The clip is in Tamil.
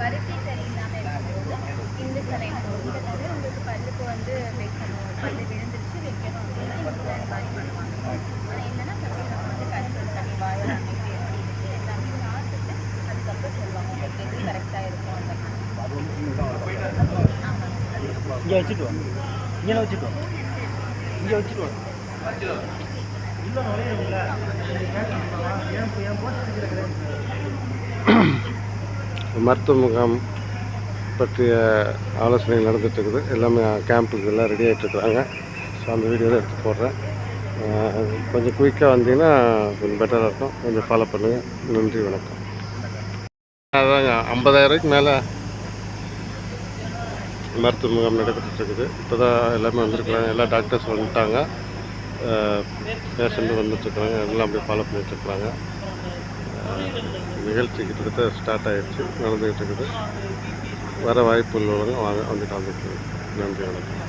வரிசை சரியில்லாமல் இருக்கும்போது இந்த சலைன் இந்த தடவை உங்களுக்கு பல்லுக்கு வந்து வைக்கணும். பல்லு விழுந்துருச்சு வைக்கணும் அப்படின்னா இந்த மாதிரி பண்ணுவாங்க ஆனால் என்னென்னா ஃபஸ்ட்டு வந்து கன்சல்ட் பண்ணி வாய் அமைப்பு எப்படி இருக்குது எல்லாமே பார்த்துட்டு அதுக்கப்புறம் சொல்லுவாங்க. உங்களுக்கு எது கரெக்டாக இருக்கும் அந்த இங்கே வச்சுட்டு வாங்க. இங்கே வச்சுட்டு வாங்க. இங்கே வச்சுட்டு வாங்க. இல்லை. மருத்துவ முகாம் பற்றிய ஆலோசனை நடந்துகிட்ருக்குது. இருக்குது எல்லாமே கேம்புக்கு எல்லாம் ரெடி ஆகிட்டுருக்குறாங்க ஸோ அந்த வீடியோ தான் எடுத்து போடுறேன். கொஞ்சம் குயிக்காக வந்தீங்கன்னா கொஞ்சம் பெட்டராக இருக்கும். கொஞ்சம் ஃபாலோ பண்ணுங்கள் நன்றி வணக்கம். அதாங்க ஐம்பதாயிரூபாய்க்கு மேலே மருத்துவ முகாம் நடைபெற்றுட்டு இருக்குது இப்போ தான் எல்லாமே வந்திருக்கிறாங்க. எல்லா டாக்டர்ஸ் வந்துட்டாங்க. பேஷண்ட்டு வந்துட்டுருக்குறாங்க எல்லாம் அப்படியே ஃபாலோ பண்ணிட்டுருக்குறாங்க நிகழ்ச்சி கிட்டத்தட்ட ஸ்டார்ட் ஆகிடுச்சு நடந்துக்கிட்டு இருக்குது. வர வாய்ப்பு உள்ளவங்க வாங்க வந்து வந்துட்டு நன்றி வணக்கம்.